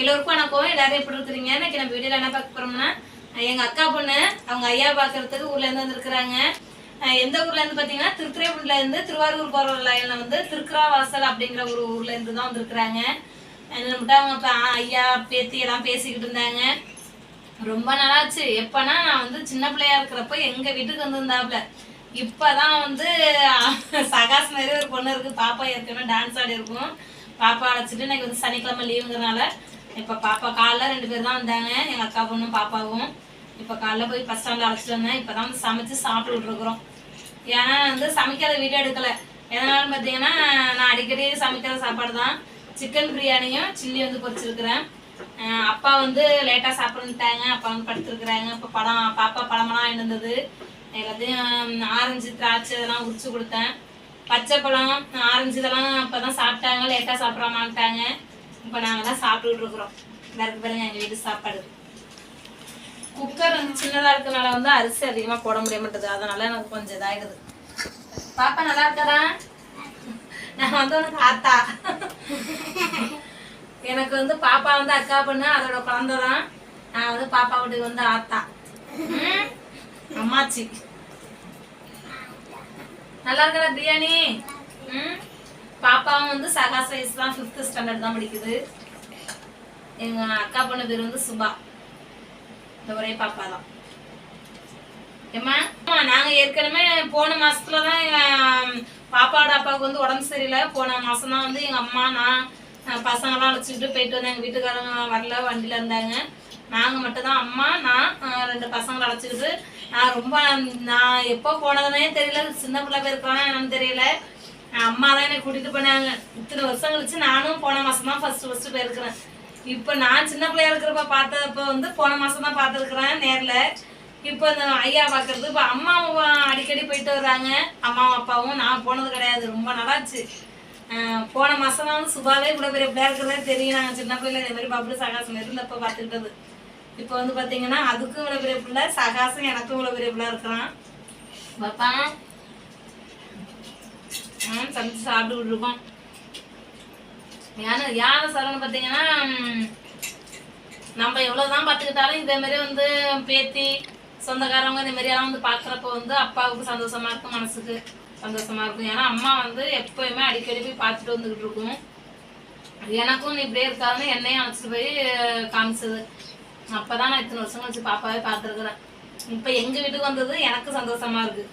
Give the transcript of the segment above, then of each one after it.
எல்லோருக்கும் வணக்கம். எல்லாரும் எப்படி இருக்கிறீங்க? இன்னைக்கு நம்ம வீடியோல என்ன பார்க்க போறோம்னா எங்க அக்கா பொண்ணு அவங்க ஐயா பார்க்கறதுக்கு ஊர்ல இருந்து எந்த ஊர்ல இருந்து பாத்தீங்கன்னா திருத்துறைப்பூர்ல இருந்து திருவாரூர் போற லைனில் வந்து திருக்குறாவாசல் அப்படிங்கிற ஒரு ஊர்ல இருந்து தான் வந்திருக்குறாங்க. நம்மகிட்ட அவங்க ஐயா பேத்தி எல்லாம் பேசிக்கிட்டு இருந்தாங்க. ரொம்ப நாளாச்சு. எப்பனா நான் வந்து சின்ன பிள்ளையா இருக்கிறப்ப எங்க வீட்டுக்கு வந்திருந்தாப்புல. இப்பதான் வந்து சகாஸ் மாதிரி ஒரு பொண்ணு இருக்கு. பாப்பா ஏற்கனவே டான்ஸ் ஆடி இருக்கும் பாப்பா அழைச்சிட்டு எனக்கு வந்து சனிக்கிழமை லீவுங்கிறனால இப்போ பாப்பா காலைல ரெண்டு பேர் தான் வந்தாங்க. எங்கள் அக்கா பொண்ணும் பாப்பாவும். இப்போ காலைல போய் ஃபஸ்ட் ஸ்டாண்டில் அழைச்சிட்டு வந்தேன். இப்பதான் வந்து சமைச்சு சாப்பிட்டுருக்குறோம் ஏன்னா வந்து சமைக்காத வீடியோ எடுக்கலை. எதனாலும் பார்த்தீங்கன்னா நான் அடிக்கடி சமைக்கிற சாப்பாடு தான் சிக்கன் பிரியாணியும் சில்லி வந்து பொறிச்சிருக்கிறேன் அப்பா வந்து லேட்டாக சாப்பிட்றேன்ட்டாங்க அப்பா வந்து படுத்துருக்குறாங்க. இப்போ பழம் பாப்பா பழமெல்லாம் இருந்தது எல்லாத்தையும் ஆரஞ்சு திராட்சை இதெல்லாம் உரிச்சு கொடுத்தேன். பச்சை பழம் ஆரஞ்சு இதெல்லாம் இப்போ தான் சாப்பிட்டாங்க லேட்டாக சாப்பிட்றாமாட்டாங்க இப்போ நாங்கள் தான் சாப்பிட்டுட்டு இருக்கிறோம். எல்லாருக்கு பாருங்க எங்கள் வீட்டு சாப்பாடு. குக்கர் வந்து சின்னதா இருக்கனால வந்து அரிசி அதிகமா போட முடிய மாட்டேது. அதனால எனக்கு கொஞ்சம் இதாகுது பாப்பா நல்லா இருக்கதா? நான் வந்து உனக்கு ஆத்தா எனக்கு வந்து பாப்பா வந்து அக்கா பொண்ணு அதோட குழந்தை தான். நான் வந்து பாப்பா வீட்டுக்கு வந்து ஆத்தா? அம்மாச்சி. நல்லா இருக்கா பிரியாணி? பாப்பாவும் வந்து சகா சைஸ் தான் ஃபிஃப்த் ஸ்டாண்டர்ட் தான் படிக்குது. எங்க அக்கா பொண்ணு பேர் வந்து சுபா. இந்த ஒரே பாப்பா தான். ஏம்மா? ஆமா, நாங்க ஏற்கனவே போன மாசத்துல தான் எங்க பாப்பாவோட அப்பாவுக்கு வந்து உடம்பு சரியில்லை. போன மாசம் தான் வந்து எங்க அம்மா நான் பசங்களாம் பசங்கெல்லாம் அழைச்சிட்டு போயிட்டு வந்தேன். எங்கள் வீட்டுக்காரங்க வரல வண்டியில இருந்தாங்க. நாங்க மட்டும் தான் அம்மா நான் ரெண்டு பசங்களை அழைச்சிக்கிட்டு. நான் ரொம்ப நான் எப்போ போனதுனே தெரியல. சின்ன பிள்ளை பேருக்கான என்னன்னு தெரியல. அம்மா தான் என்னை கூட்டிட்டு போனாங்க. இத்தனை வருஷம் கழிச்சு நானும் போன மாசம் தான் ஃபர்ஸ்ட் ஃபர்ஸ்ட் போயிருக்கிறேன். இப்போ நான் சின்ன பிள்ளையா இருக்கிறப்ப பார்த்தப்ப வந்து போன மாசம் தான் பார்த்துருக்குறேன் நேரில். இப்போ இந்த ஐயா பார்க்கறது இப்போ அம்மாவும் அடிக்கடி போயிட்டு வர்றாங்க அம்மாவும் அப்பாவும் நான் போனது கிடையாது. ரொம்ப நல்லாச்சு போன மாசம் தான் சுபாவே இவ்வளோ பெரிய பிள்ளையா இருக்கிறதே தெரியும். நாங்கள் சின்ன பிள்ளைல இதே மாதிரி பப்ளு சகாசம் இருந்தப்போ பார்த்துக்கிட்டது இப்போ வந்து பார்த்தீங்கன்னா அதுக்கும் இவ்வளோ பெரிய பிள்ளை சகாசம் எனக்கும் இவ்வளோ பெரிய பிள்ளை இருக்கிறான். பாப்பா சமைச்சு சாப்பிட்டுக்கிட்டு இருக்கோம் யானை யானை சரணம் பார்த்தீங்கன்னா நம்ம எவ்வளோதான் பார்த்துக்கிட்டாலும் இதே மாதிரி வந்து பேத்தி சொந்தக்காரவங்க இந்த மாதிரியெல்லாம் வந்து பார்க்குறப்ப வந்து அப்பாவுக்கு சந்தோஷமா இருக்கும் மனசுக்கு சந்தோஷமா இருக்கும். ஏன்னா அம்மா வந்து எப்போயுமே அடிக்கடி போய் பார்த்துட்டு வந்துக்கிட்டு இருக்கும். எனக்கும் நீ இப்படியே இருக்காதுன்னு என்னையும் அழைச்சிட்டு போய் காமிச்சது. அப்போதான் நான் இத்தனை வருஷம் கழிச்சு பாப்பாவே பார்த்துருக்குறேன். இப்போ எங்கள் வீட்டுக்கு வந்தது எனக்கு சந்தோஷமா இருக்குது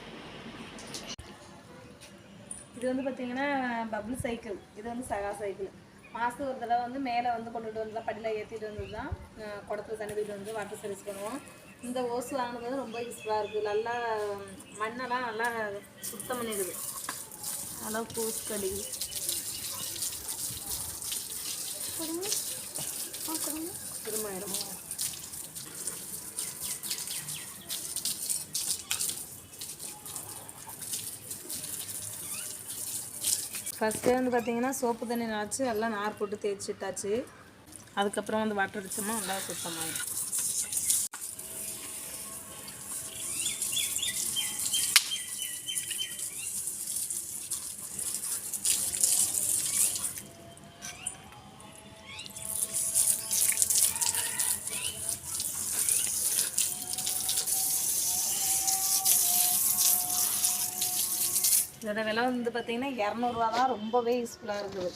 இது வந்து பார்த்தீங்கன்னா பபுள் சைக்கிள் இது வந்து சகா சைக்கிள் மாதத்துக்கு ஒரு தடவை வந்து மேலே வந்து கொண்டுட்டு வந்து படியில் ஏற்றிட்டு வந்து தான் குடத்துல தண்ணி போயிட்டு வந்து வாட்டர் சர்வீஸ் பண்ணுவோம். இந்த ஓசு வாங்கினது வந்து ரொம்ப யூஸ்ஃபுல்லாக இருக்குது நல்லா மண்ணெல்லாம் நல்லா சுத்தம் பண்ணிடுது. நல்லா பூஸ் கடிக்குது. திரும்ப ஆயிடுமா ஃபஸ்ட்டு வந்து பார்த்தீங்கன்னா சோப்பு தண்ணி நினச்சி எல்லாம் நார் போட்டு தேய்ச்சி விட்டாச்சு அதுக்கப்புறம் வந்து வாட்டர் அடிச்சோம்னா நல்லா சுத்தமாகும் இதோட விலை வந்து பார்த்தீங்கன்னா இரநூறுவா தான் ரொம்பவே யூஸ்ஃபுல்லாக இருக்குது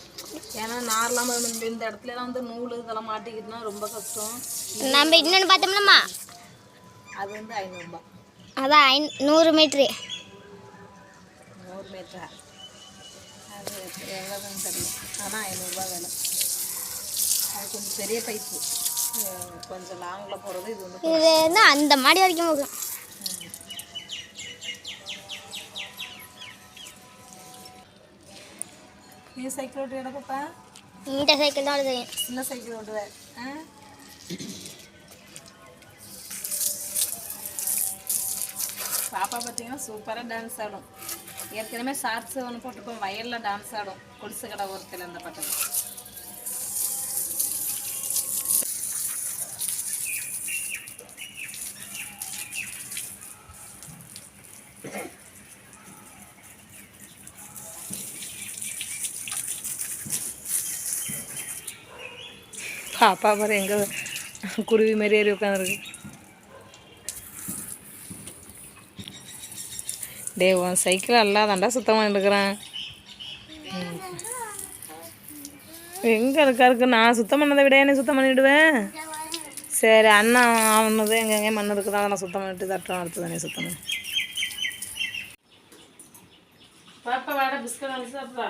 ஏன்னா நார்லாம் இந்த இடத்துலலாம் வந்து நூல் இதெல்லாம் மாட்டிக்கிட்டுனா ரொம்ப கஷ்டம். நம்ம இன்னொன்று பார்த்தோம்லம்மா. அது வந்து ஐநூறுரூபா அதான் ஐ நூறு மீட்ரு நூறு மீட்டரா அது எவ்வளோதான் தெரியல. ஆனால் ஐநூறுரூவா விலை. அது கொஞ்சம் பெரிய பைப்பு கொஞ்சம் லாங்கில் போகிறது இது வந்து இது வந்து அந்த மாடி வரைக்கும் போகும் நீ சைக்கிள் ஓட்டு எடுப்பப்பா இந்த சைக்கிள் தான் தெரியும் சின்ன சைக்கிள் ஓட்டுவேன் ஆ? பாப்பா பார்த்தீங்கன்னா சூப்பராக டான்ஸ் ஆடும். ஏற்கனவே ஷார்ட்ஸ் ஒன்று போட்டுப்போம் வயலில் டான்ஸ் ஆடும். கொடிசு கடை ஒருத்தர் அந்த பாட்டு பாப்பா பாரு எங்கள் குருவி மாதிரி ஏறி உட்காந்துருக்கு டே உன் சைக்கிள் அல்லாதாண்டா சுத்தமாக இருக்கிறேன் எங்கே இருக்கா இருக்கு? நான் சுத்தம் பண்ணதை விட என்ன சுத்தம் பண்ணிவிடுவேன் சரி அண்ணன் ஆனது எங்கெங்கே மண் இருக்குதோ அதை நான் சுத்தம் பண்ணிட்டு தட்டுறோம் அடுத்து தானே சுத்தம் பண்ணு. பாப்பா வாடா பிஸ்கட் வாங்கி சாப்பிட்றா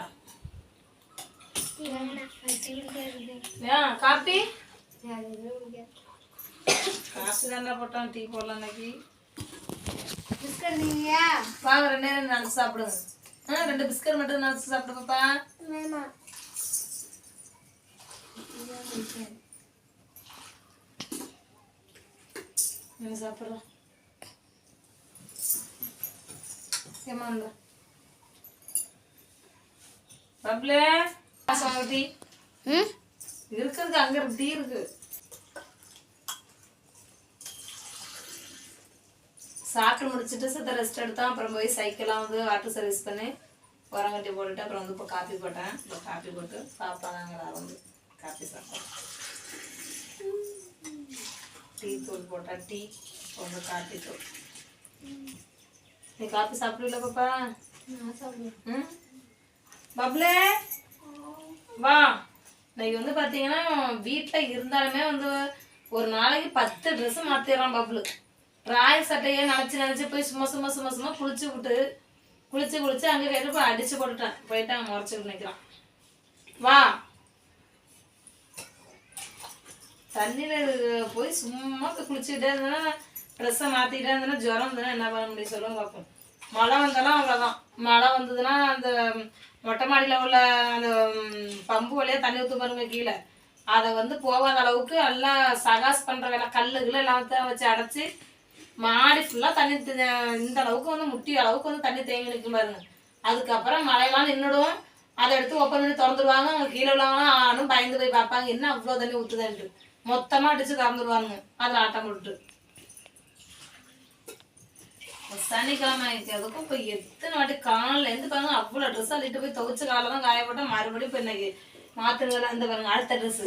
காப்பி? காப்பி தாண்டா போட்டோம் டீ போடலாம் இன்னைக்கு. வாங்க ரெண்டே ரெண்டு நினச்சி சாப்பிடுங்க. ஆ ரெண்டு பிஸ்கட் மட்டும் நினச்சி சாப்பிடு பாப்பா. என்ன சாப்பிட்றோம். ஏமா பப்ளே? டீ ம்? இருக்கிறது அங்க டீ இருக்கு. சாப்பிட்டு முடிச்சுட்டு சத்த ரெஸ்ட் எடுத்தோம். அப்புறம் போய் சைக்கிளாக வந்து வாட்டர் சர்வீஸ் பண்ணி உரங்கட்டி போட்டுட்டு அப்புறம் வந்து இப்போ காப்பி போட்டேன். இப்போ காப்பி போட்டு சாப்பிட்டாங்க வந்து காப்பி சாப்பிட்டோம் டீ தூள் போட்டா டீ வந்து காப்பி தூள். நீ காப்பி சாப்பிடல பாப்பா? ம்? பப்ளே? வா. இன்னைக்கு வந்து பார்த்தீங்கன்னா வீட்டில் இருந்தாலுமே வந்து ஒரு நாளைக்கு பத்து ட்ரெஸ்ஸு மாற்றிடுறான் பப்ளு ராய் சட்டையை நினச்சி நினச்சி போய் சும்மா சும்மா சும்மா சும்மா குளிச்சு விட்டு குளிச்சு குளிச்சு அங்கே கையில் போய் அடிச்சு போட்டுட்டான். போயிட்டு அங்கே முறைச்சிட்டு நிற்கிறான் வா. தண்ணியில் போய் சும்மா போய் குளிச்சுக்கிட்டே இருந்தேன்னா ட்ரெஸ்ஸை மாற்றிக்கிட்டே இருந்தேன்னா ஜுரம் இருந்ததுன்னா என்ன பண்ண முடியும்? சொல்லுங்க பார்ப்போம் மழை வந்தாலும் அவ்வளோதான் மழை வந்ததுன்னா அந்த மொட்டை மாடியில் உள்ள அந்த பம்பு வழியாக தண்ணி ஊற்று பாருங்க கீழே. அதை வந்து போகாத அளவுக்கு எல்லாம் சகாஸ் பண்ணுற வேலை கல்லுகள் எல்லாத்தையும் வச்சு அடைச்சி மாடி ஃபுல்லாக தண்ணி இந்த அளவுக்கு வந்து முட்டி அளவுக்கு வந்து தண்ணி தேங்கி நிற்கும் பாருங்க. அதுக்கப்புறம் மழையெல்லாம் நின்றுடும் அதை எடுத்து ஓப்பன் பண்ணி திறந்துருவாங்க. அவங்க கீழே உள்ளவங்களாம் ஆனும் பயந்து போய் பார்ப்பாங்க என்ன அவ்வளோ தண்ணி ஊற்றுதுன்ட்டு மொத்தமாக அடித்து திறந்துருவாங்க அதில் ஆட்டம் போட்டு சனிக்கிழமை அதுக்கும் இப்போ எத்தனை வாட்டி காலில் இருந்து பாருங்க அவ்வளோ ட்ரெஸ் அள்ளிட்டு போய் துவைச்ச காலை தான் காய மறுபடியும் இப்போ இன்னைக்கு மாற்றுறதுல அந்த பாருங்க அடுத்த ட்ரெஸ்ஸு